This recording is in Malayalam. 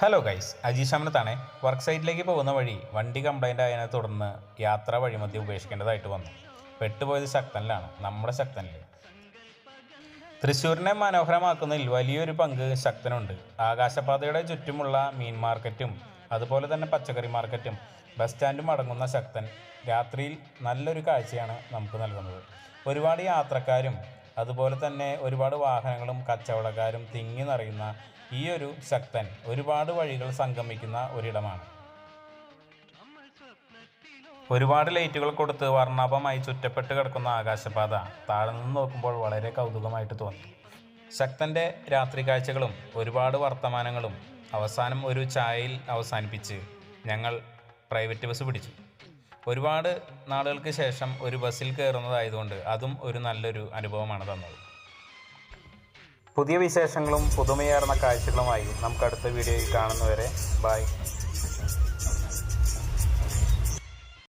ഹലോ ഗൈസ് അജീഷ് അമനത്താണ് വർക്ക് സൈറ്റിലേക്ക് പോകുന്ന വഴി വണ്ടി കംപ്ലൈന്റ് ആയതിനെ തുടർന്ന് യാത്ര വഴിമതി ഉപേക്ഷിക്കേണ്ടതായിട്ട് വന്നു. പെട്ടുപോയത് ശക്തനിലാണ്. നമ്മുടെ ശക്തനിൽ തൃശ്ശൂരിനെ മനോഹരമാക്കുന്നതിൽ വലിയൊരു പങ്ക് ശക്തനുണ്ട്. ആകാശപാതയുടെ ചുറ്റുമുള്ള മീൻ മാർക്കറ്റും അതുപോലെ തന്നെ പച്ചക്കറി മാർക്കറ്റും ബസ് സ്റ്റാൻഡും അടങ്ങുന്ന ശക്തൻ രാത്രിയിൽ നല്ലൊരു കാഴ്ചയാണ് നമുക്ക് നൽകുന്നത്. ഒരുപാട് യാത്രക്കാരും അതുപോലെ തന്നെ ഒരുപാട് വാഹനങ്ങളും കച്ചവടക്കാരും തിങ്ങി നിറയുന്ന ഈ ഒരു ശക്തൻ ഒരുപാട് വഴികൾ സംഗമിക്കുന്ന ഒരിടമാണ്. ഒരുപാട് ലൈറ്റുകൾ കൊടുത്ത് വർണാഭമായി ചുറ്റപ്പെട്ട് കിടക്കുന്ന ആകാശപാത താഴെ നിന്ന് നോക്കുമ്പോൾ വളരെ കൗതുകമായിട്ട് തോന്നി. ശക്തന്റെ രാത്രി കാഴ്ചകളും ഒരുപാട് വർത്തമാനങ്ങളും അവസാനം ഒരു ചായയിൽ അവസാനിപ്പിച്ച് ഞങ്ങൾ പ്രൈവറ്റ് ബസ് പിടിച്ചു. ഒരുപാട് നാളുകൾക്ക് ശേഷം ഒരു ബസ്സിൽ കയറുന്നതായതുകൊണ്ട് അതും ഒരു നല്ലൊരു അനുഭവമാണ് തന്നത്. പുതിയ വിശേഷങ്ങളും പുതുമയാർന്ന കാഴ്ചകളുമായി നമുക്ക് അടുത്ത വീഡിയോയിൽ കാണുന്നവരെ ബൈ